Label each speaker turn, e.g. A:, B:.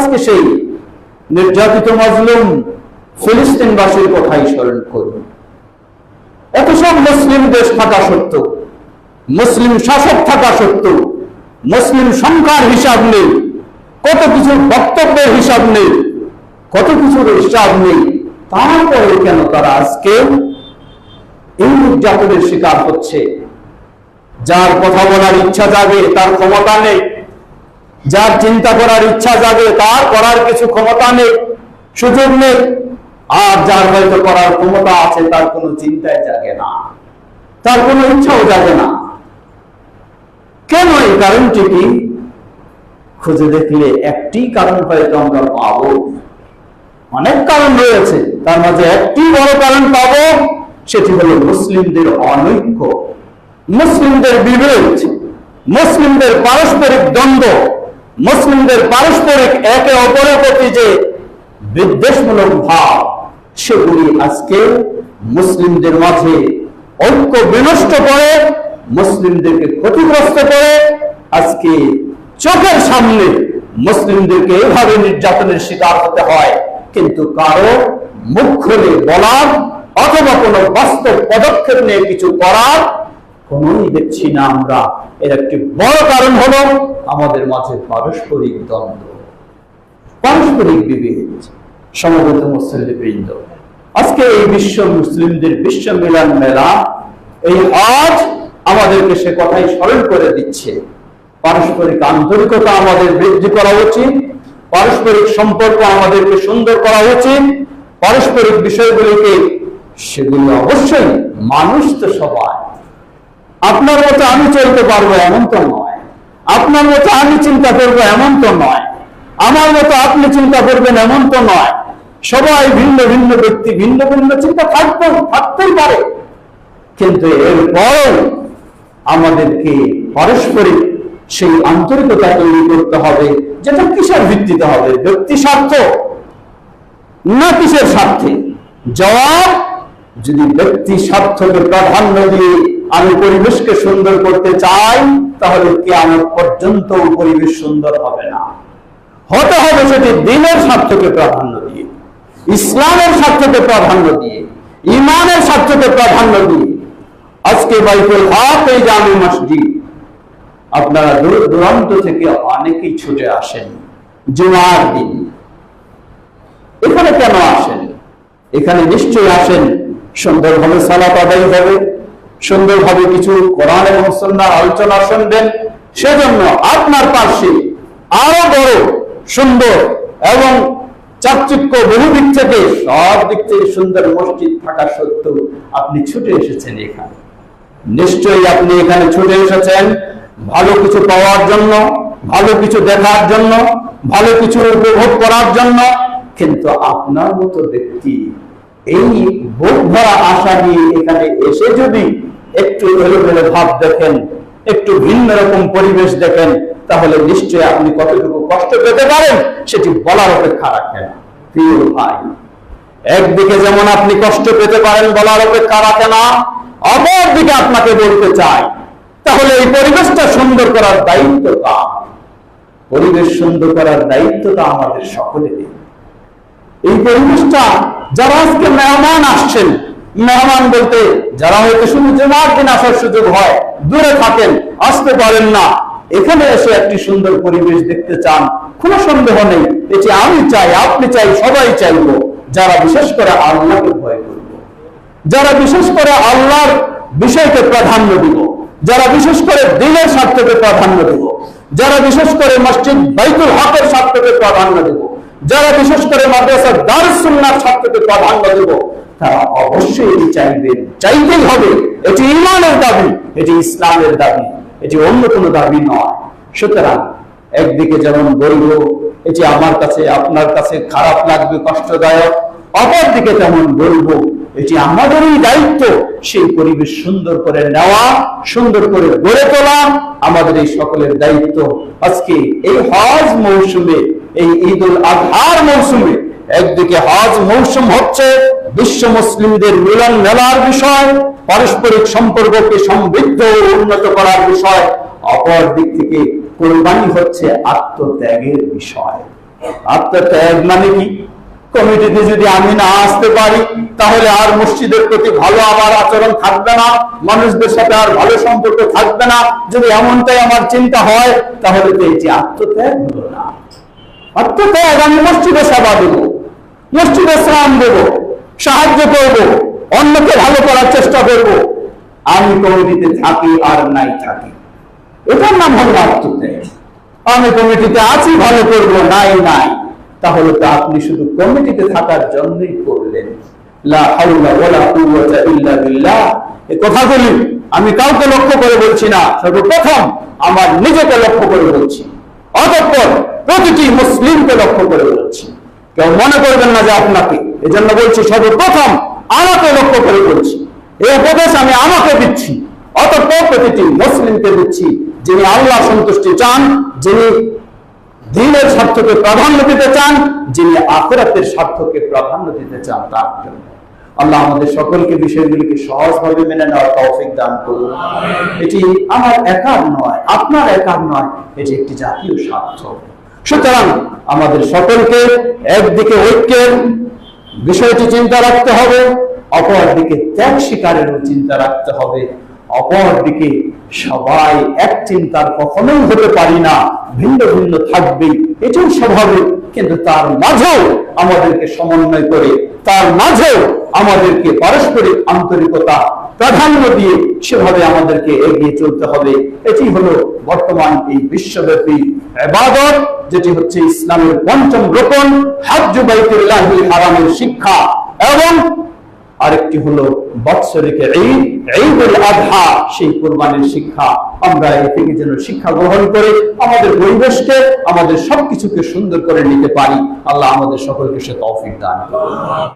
A: আজকে সেই নির্যাতিত মজলুম ফিলিস্তিনবাসীর কথাই স্মরণ করুন। এত সব মুসলিম দেশ থাকা সত্ত্বেও, মুসলিম শাসক থাকা সত্ত্বেও, মুসলিম সংখ্যার হিসাব নেই, কত কিছু বক্তব্যের হিসাব নেই, কত কিছুর হিসাব নেই, তারপরে কেন তারা আজকে এই নির্যাতনের শিকার হচ্ছে? যার কথা বলার ইচ্ছা জাগে, তার ক্ষমতা নেই। যার চিন্তা করার ইচ্ছা যাবে তার করার কিছু ক্ষমতা নেই, সুযোগ নেই, আর যার হয়তো করার ক্ষমতা আছে, তার কোনো চিন্তায় জাগে না, তার কোনো ইচ্ছাও জাগে না। কেন এই কারণটি কি? খুঁজে দেখলে একটি কারণ হয়তো আমরা পাবো। অনেক কারণ রয়েছে, তার মাঝে একটি বড় কারণ পাবো, সেটি হলো মুসলিমদের অনৈক্য, মুসলিমদের বিভেদ মুসলিমদের পারস্পরিক দ্বন্দ্ব। মুসলিমদের পারস্পরিক একে অপরের প্রতি যে বিদ্বেষমূলক ভাব, সেগুলি আজকে মুসলিমদের মাঝে ঐক্য বিনষ্ট করে, মুসলিমদেরকে ক্ষতিগ্রস্ত করে, আজকে চোখের সামনে মুসলিমদেরকে এভাবে নির্যাতনের শিকার হতে হয়। কিন্তু কারও মুখ খুলে বলার অথবা কোনো বাস্তব পদক্ষেপ নিয়ে কিছু করার কোনই দেখছি না আমরা। এর একটি বড় কারণ হলো আমাদের মাঝে পারস্পরিক দ্বন্দ্ব। পারস্পরিক বিভেদ, সমবেত মুসলিম বৃন্দ আজকে এই বিশ্ব মুসলিমদের বিশ্ব মিলন মেলা এই আজ আমাদেরকে সে কথাই স্মরণ করে দিচ্ছে। পারস্পরিক আন্তরিকতা আমাদের বৃদ্ধি করা উচিত, পারস্পরিক সম্পর্ক আমাদেরকে সুন্দর করা উচিত, পারস্পরিক বিষয়গুলিকে সেগুলি অবশ্যই মানুষ তো সবাই আপনার মতো আমি চলতে পারব এমন তো নয়। আপনার মতো আমি চিন্তা করব এমন তো নয়। আমার মতো আপনি চিন্তা করবেন এমন তো নয়। সবাই ভিন্ন ভিন্ন ব্যক্তি, ভিন্ন ভিন্ন চিন্তা থাকতে থাকতেই পারে। কিন্তু এরপর আমাদেরকে পারস্পরিক সেই আন্তরিকতা তৈরি করতে হবে, যেটা কিসের ভিত্তিতে হবে? ব্যক্তি স্বার্থ না কিসের স্বার্থে? জবাব, যদি ব্যক্তি স্বার্থকে প্রাধান্য দিয়ে আমি পরিবেশকে সুন্দর করতে চাই, তাহলে কি আমার পর্যন্ত পরিবেশ সুন্দর হবে না। হতে হবে সেটি দিনের স্বার্থকে প্রাধান্য দিয়ে, ইসলামের স্বার্থকে প্রাধান্য দিয়ে, ইমানের স্বার্থকে প্রাধান্য দিয়ে। আজকে বাইকুল হক, এই জামি মসজিদ, আপনারা দূর, দূরান্ত থেকে অনেকেই ছুটে আসেন জুমার দিন। এখানে কেন আসেন? এখানে নিশ্চয়ই আসেন, সুন্দরভাবে সালাত আদায় হবে সুন্দরভাবে কিছু কোরআন এবং সন্ন্যার আলোচনা শুনবেন। সেজন্য আপনার পাশে আরও বড়, সুন্দর এবং চাকচিক্য বহু দিক থেকে সব দিক থেকে সুন্দর মসজিদ থাকা সত্ত্বেও আপনি ছুটে এসেছেন এখানে। নিশ্চয়ই আপনি এখানে ছুটে এসেছেন ভালো কিছু পাওয়ার জন্য, ভালো কিছু দেখার জন্য, ভালো কিছু উপভোগ করার জন্য, কিন্তু আপনার মতো ব্যক্তি এই বুক ভরা আশা নিয়ে এখানে এসে যদি একটু এলোমেলো ভাব দেখেন, একটু ভিন্ন রকম পরিবেশ দেখেন, তাহলে নিশ্চয়ই আপনি কতটুকু কষ্ট পেতে পারেন সেটি বলার অপেক্ষা রাখেন প্রিয় ভাই, একদিকে যেমন আপনি কষ্ট পেতে পারেন বলার অপেক্ষা রাখে না, অপর দিকে আপনাকে বলতে চাই, তাহলে এই পরিবেশটা সুন্দর করার দায়িত্ব পরিবেশ সুন্দর করার দায়িত্বটা আমাদের সকলেরই। এই পরিবেশটা যারা আজকে মেহমান আসছেন, মেহমান বলতে যারা হয়তো শুধু জমার দিন আসার সুযোগ হয়, দূরে থাকেন, আসতে পারেন না, এখানে এসে একটি সুন্দর পরিবেশ দেখতে চান, কোনো সন্দেহ নেই, এটি আমি চাই, আপনি চাই, সবাই চাইব, যারা বিশেষ করে আল্লাহকে ভয় করব। যারা বিশেষ করে আল্লাহর বিষয়কে প্রাধান্য দিব, যারা বিশেষ করে দিনের স্বার্থকে প্রাধান্য দেব, যারা বিশেষ করে মসজিদ বাইতুল হকের স্বার্থকে প্রাধান্য দেব যারা বিশেষ করে মাদ্রাসা দারুসুন্নার স্বার্থকে প্রাধান্য দেব, তারা অবশ্যই এটি চাইবেন চাইতেই হবে, এটি ইমানের দাবি, এটি ইসলামের দাবি, এটি অন্য কোনো দাবি নয়। সুতরাং একদিকে যেমন বলব এটি আমার কাছে, আপনার কাছে খারাপ লাগবে, কষ্টদায়ক। অপরদিকে তেমন বলব এটি আমাদেরই দায়িত্ব, সেই পরিবেশ সুন্দর করে নেওয়া, সুন্দর করে গড়ে তোলা, আমাদের এই সকলের দায়িত্ব। আজকে এই হজ মৌসুমে এই ঈদ উল আজহার মৌসুমে একদিকে হজ মৌসুম হচ্ছে, বিশ্ব মুসলিমদের মিলন মেলার বিষয়, পারস্পরিক সম্পর্ককে সমৃদ্ধ ও উন্নত করার বিষয়, অপর দিক থেকে কোরবানি হচ্ছে আত্মত্যাগের বিষয়। আত্মত্যাগ মানে কি? কমিটিতে যদি আমি না আসতে পারি, তাহলে আর মসজিদের প্রতি ভালো আমার আচরণ থাকবে না, মানুষদের সাথে আর ভালো সম্পর্ক থাকবে না। যদি এমনটাই আমার চিন্তা হয়, তাহলে তো এই যে আত্মত্যাগ হলো না। আমি মসজিদে সেবা দেব, মসজিদে দেব, সাহায্য করব, অন্যকে ভালো করার চেষ্টা করব। আমি কমিটিতে থাকি আর নাই থাকি। এটার নাম হলো আমি কমিটিতে আছি, ভালো করব, নাই নাই। তাহলে তো আপনি শুধু কমিটিতে থাকার জন্যই করলেন। আমি কাউকে লক্ষ্য করে বলছি না। সর্বপ্রথম আমার নিজেকে লক্ষ্য করে বলছি। অতঃপর প্রতিটি মুসলিমকে লক্ষ্য করে বলছি। কেউ মনে করবেন না যে আপনাকে। এজন্য বলছি সর্বপ্রথম আমাকে লক্ষ্য করে বলছি। এই উপদেশ আমি আমাকে দিচ্ছি। অতঃপর প্রতিটি মুসলিমকে দিচ্ছি যিনি আল্লাহ সন্তুষ্টি চান যিনি দিনের স্বার্থকে প্রাধান্য দিতে চান যিনি আখরাতের স্বার্থকে প্রাধান্য দিতে চান তার জন্য। আল্লাহ আমাদের সকলকে বিষয়গুলিকে সহজভাবে মেনে নেওয়ার তৌফিক দান করুন। এটি আমার একার নয় আপনার একার নয় এটি একটি জাতীয় স্বার্থ। সুতরাং আমাদের সকলকে একদিকে ঐক্যের বিষয়টি চিন্তা রাখতে হবে অপর দিকে ত্যাগ শিকারেরও চিন্তা রাখতে হবে। অপর দিকে সবাই এক চিন্তার কখনোই হতে পারি না, ভিন্ন ভিন্ন থাকবে এটাই স্বাভাবিক। কিন্তু তার মাঝেও আমাদেরকে সমন্বয় করে, তার মাঝেও আমাদেরকে পারস্পরিক আন্তরিকতা প্রাধান্য দিয়ে সেভাবে আমাদেরকে এগিয়ে চলতে হবে। এটি হলো বর্তমান এই বিশ্বব্যাপী এবাদত যেটি হচ্ছে ইসলামের পঞ্চম রোপণ হাজ্জু বাইতুল্লাহিল হারামের শিক্ষা এবং আরেকটি হলো বৎসরিক ঈদ, ঈদুল আযহা সেই কোরবানির শিক্ষা। আমরা এই থেকে যেন শিক্ষা গ্রহণ করে আমাদের পরিবেশকে, আমাদের সবকিছুকে সুন্দর করে নিতে পারি। আল্লাহ আমাদের সকলকে সে তৌফিক দান